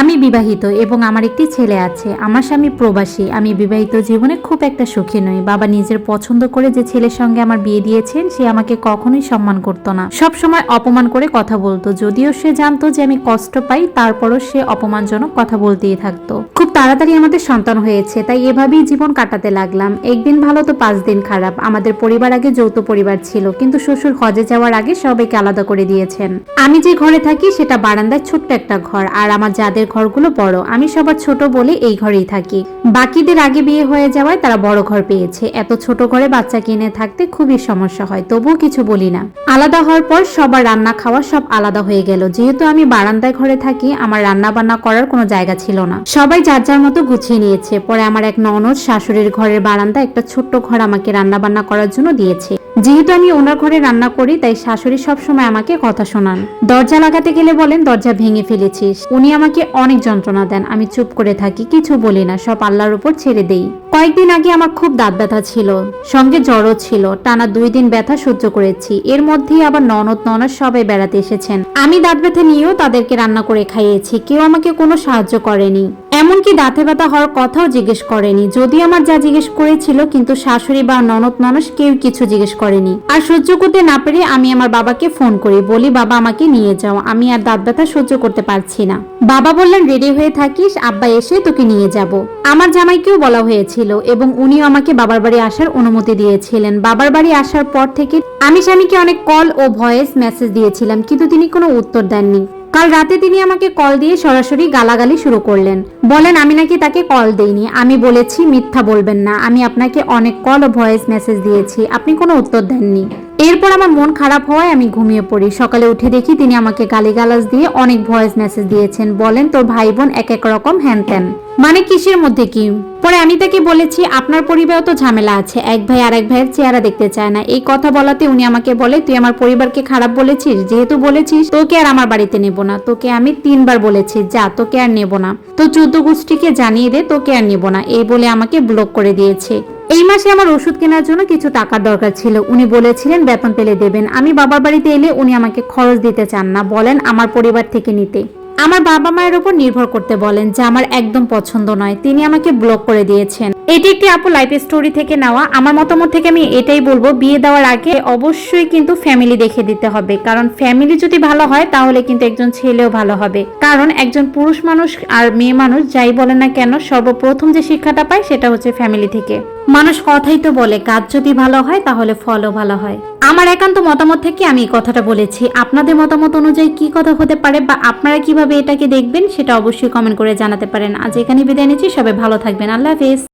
আমি বিবাহিত এবং আমার একটি ছেলে আছে। আমার স্বামী প্রবাসী। আমি বিবাহিত জীবনে খুব একটা সুখী নই। বাবা নিজের পছন্দ করে যে ছেলের সঙ্গে আমার বিয়ে দিয়েছেন, সে আমাকে কখনোই সম্মান করতো না। সব সময় অপমান করে কথা বলতো। যদিও সে জানতো যে আমি কষ্ট পাই, তারপরও সে অপমানজনক কথা বলতেই থাকতো। খুব তাড়াতাড়ি আমাদের সন্তান হয়েছে, তাই এভাবেই জীবন কাটাতে লাগলাম। একদিন ভালো তো পাঁচ দিন খারাপ। আমাদের পরিবার আগে যৌথ পরিবার ছিল, কিন্তু শ্বশুর হজে যাওয়ার আগে সবাইকে আলাদা করে দিয়েছেন। আমি যে ঘরে থাকি, সেটা বারান্দায় ছোট্ট একটা ঘর। আর আমার যাদের ঘরগুলো বড়। আমি সবার ছোট বলে এই ঘরেই থাকি। বাকিদের আগে বিয়ে হয়ে যাওয়ায় তারা বড় ঘর পেয়েছে। এত ছোট ঘরে বাচ্চা কিনে থাকতে খুবই সমস্যা হয়, তবুও কিছু বলি না। আলাদা হওয়ার পর সবার রান্না খাওয়া সব আলাদা হয়ে গেল। যেহেতু আমি বারান্দায় ঘরে থাকি, আমার রান্না বান্না করার কোনো জায়গা ছিল না। সবাই যার যার মতো গুছিয়ে নিয়েছে। পরে আমার এক ননদ শাশুড়ির ঘরের বারান্দা একটা ছোট্ট ঘর আমাকে রান্না বান্না করার জন্য দিয়েছে। যেহেতু আমি ওনার ঘরে রান্না করি, তাই শাশুড়ি সবসময় আমাকে কথা শোনান। দরজা লাগাতে গেলে বলেন, দরজা ভেঙে ফেলেছিস। উনি আমাকে অনেক যন্ত্রণা দেন। আমি চুপ করে থাকি, কিছু বলি না, সব আল্লাহর উপর ছেড়ে দেই। কয়েকদিন আগে আমার খুব দাঁত ব্যথা ছিল, সঙ্গে জ্বরও ছিল, টানা দুই দিন ব্যথা সহ্য করেছি। এর মধ্যেই আবার ননদ ননদ সবাই বেড়াতে এসেছেন। আমি দাঁত ব্যথা নিয়েও তাদেরকে রান্না করে খাইয়েছি, কেউ আমাকে কোনো সাহায্য করেনি। এমনকি দাঁতে ব্যথা হওয়ার কথাও জিজ্ঞেস করেনি। যদি আমার যা জিজ্ঞেস করেছিল, কিন্তু শাশুড়ি বা ননদ ননস কেউ কিছু জিজ্ঞেস করেনি। আর সহ্য করতে না পেরে আমি আমার বাবাকে ফোন করি, বলি, বাবা, আমাকে নিয়ে যাও। আমি আর দাঁত ব্যথা সহ্য করতে পারছি না। বাবা বললেন, রেডি হয়ে থাকিস, আব্বা এসে তোকে নিয়ে যাব। আমার জামাইকেও বলা হয়েছিল এবং উনিও আমাকে বাবার বাড়ি আসার অনুমতি দিয়েছিলেন। বাবার বাড়ি আসার পর থেকে আমি স্বামীকে অনেক কল ও ভয়েস মেসেজ দিয়েছিলাম, কিন্তু তিনি কোনো উত্তর দেননি। কাল রাতে তিনি আমাকে কল দিয়ে সরাসরি গালাগালি শুরু করলেন। বলেন, আমি নাকি তাকে কল দেইনি। আমি বলেছি, মিথ্যা বলবেন না। আমি আপনাকে অনেক কল ও ভয়েস মেসেজ দিয়েছি। আপনি কোনো উত্তর দেননি। এরপর আমার মন খারাপ হওয়ায় আমি ঘুমিয়ে পড়ি। সকালে উঠে দেখি তিনি আমাকে গালিগালাজ দিয়ে অনেক ভয়েস মেসেজ দিয়েছেন। বলেন, তোর ভাই বোন এক এক রকম হ্যান ত্যান মানে কিসের মধ্যে কি? পরে আমি তাকে বলেছি, আপনার পরিবারও তো ঝামেলা আছে। এক ভাই আর এক ভাইয়ের চেহারা দেখতে চায় না। এই কথা বলাতে উনি আমাকে বলে, তুই আমার পরিবারকে খারাপ বলেছিস? যেহেতু বলেছিস, তোকে আর আমার বাড়িতে নেব না। তোকে আমি তিনবার বলেছি, যা, তোকে আর নেব না। তো চোদ্দ গোষ্ঠীকে জানিয়ে দে, তোকে আর নেব না। এই বলে আমাকে ব্লক করে দিয়েছে। এই মাসে আমার ওষুধ কেনার জন্য কিছু টাকার দরকার ছিল। উনি বলেছিলেন, বেতন পেলে দেবেন। আমি বাবার বাড়িতে এলে উনি আমাকে খরচ দিতে চান না। বলেন, আমার পরিবার থেকে নিতে। আমার বাবা মায়ের উপর নির্ভর করতে বলেন যা আমার একদম পছন্দ নয়। তিনি আমাকে ব্লক করে দিয়েছেন। এটি একটি আপু লাইফ স্টোরি থেকে নেওয়া। আমার মতামত থেকে আমি এটাই বলব, বিয়ে দেওয়ার আগে অবশ্যই কিন্তু ফ্যামিলি দেখে দিতে হবে। কারণ ফ্যামিলি যদি ভালো হয়, তাহলে কিন্তু একজন ছেলেও ভালো হবে। কারণ একজন পুরুষ মানুষ আর মেয়ে মানুষ, যাই বলে না কেন, সর্বপ্রথম যে শিক্ষাটা পায় সেটা হচ্ছে ফ্যামিলি থেকে। মানুষ কথাই তো বলে, কাজ যদি ভালো হয়, তাহলে ফলও ভালো হয়। আমার একান্ত মতামত থেকে আমি এই কথাটা বলেছি। আপনাদের মতামত অনুযায়ী কি কথা হতে পারে বা আপনারা কীভাবে এটাকে দেখবেন সেটা অবশ্যই কমেন্ট করে জানাতে পারেন। আজ এখানে বিদায় নিচ্ছি। সবাই ভালো থাকবেন। আল্লাহ হাফেজ।